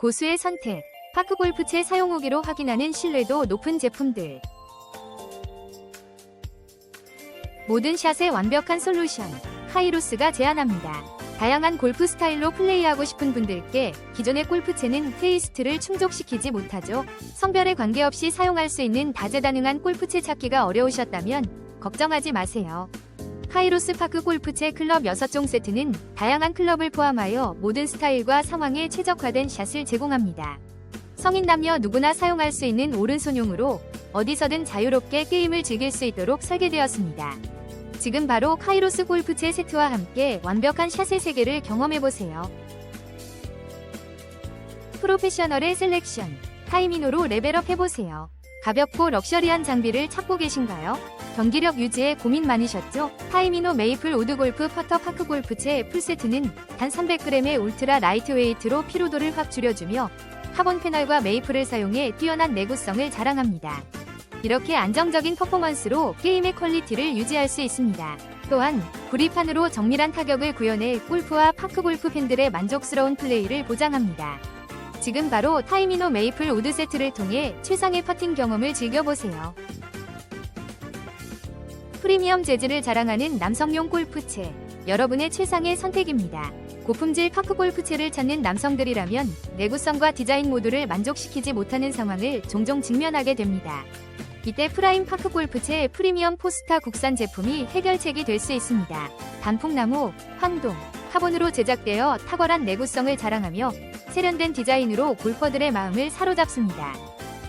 고수의 선택. 파크 골프채 사용 후기로 확인하는 신뢰도 높은 제품들. 모든 샷의 완벽한 솔루션. 카이로스가 제안합니다. 다양한 골프 스타일로 플레이하고 싶은 분들께 기존의 골프채는 테이스트를 충족시키지 못하죠. 성별에 관계없이 사용할 수 있는 다재다능한 골프채 찾기가 어려우셨다면 걱정하지 마세요. 카이로스 파크 골프 채 클럽 6종 세트는 다양한 클럽을 포함하여 모든 스타일과 상황에 최적화된 샷을 제공합니다. 성인 남녀 누구나 사용할 수 있는 오른손용으로 어디서든 자유롭게 게임을 즐길 수 있도록 설계되었습니다. 지금 바로 카이로스 골프 채 세트와 함께 완벽한 샷의 세계를 경험해보세요. 프로페셔널의 셀렉션, 타이미노로 레벨업 해보세요. 가볍고 럭셔리한 장비를 찾고 계신가요? 경기력 유지에 고민 많으셨죠? 타이미노 메이플 우드 골프 퍼터 파크 골프채 풀세트는 단 300g의 울트라 라이트 웨이트로 피로도를 확 줄여주며 카본 패널과 메이플을 사용해 뛰어난 내구성을 자랑합니다. 이렇게 안정적인 퍼포먼스로 게임의 퀄리티를 유지할 수 있습니다. 또한 구리판으로 정밀한 타격을 구현해 골프와 파크 골프 팬들의 만족스러운 플레이를 보장합니다. 지금 바로 타이미노 메이플 우드 세트를 통해 최상의 퍼팅 경험을 즐겨보세요. 프리미엄 재질을 자랑하는 남성용 골프채. 여러분의 최상의 선택입니다. 고품질 파크 골프채를 찾는 남성들이라면 내구성과 디자인 모두를 만족시키지 못하는 상황을 종종 직면하게 됩니다. 이때 프라임 파크 골프채 프리미엄 포스타 국산 제품이 해결책이 될 수 있습니다. 단풍나무, 황동, 카본으로 제작되어 탁월한 내구성을 자랑하며 세련된 디자인으로 골퍼들의 마음을 사로잡습니다.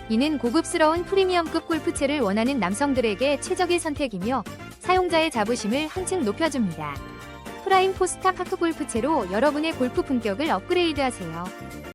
이는 고급스러운 프리미엄급 골프채를 원하는 남성들에게 최적의 선택이며 사용자의 자부심을 한층 높여줍니다. 프라임 포스타 파크 골프채로 여러분의 골프 품격을 업그레이드하세요.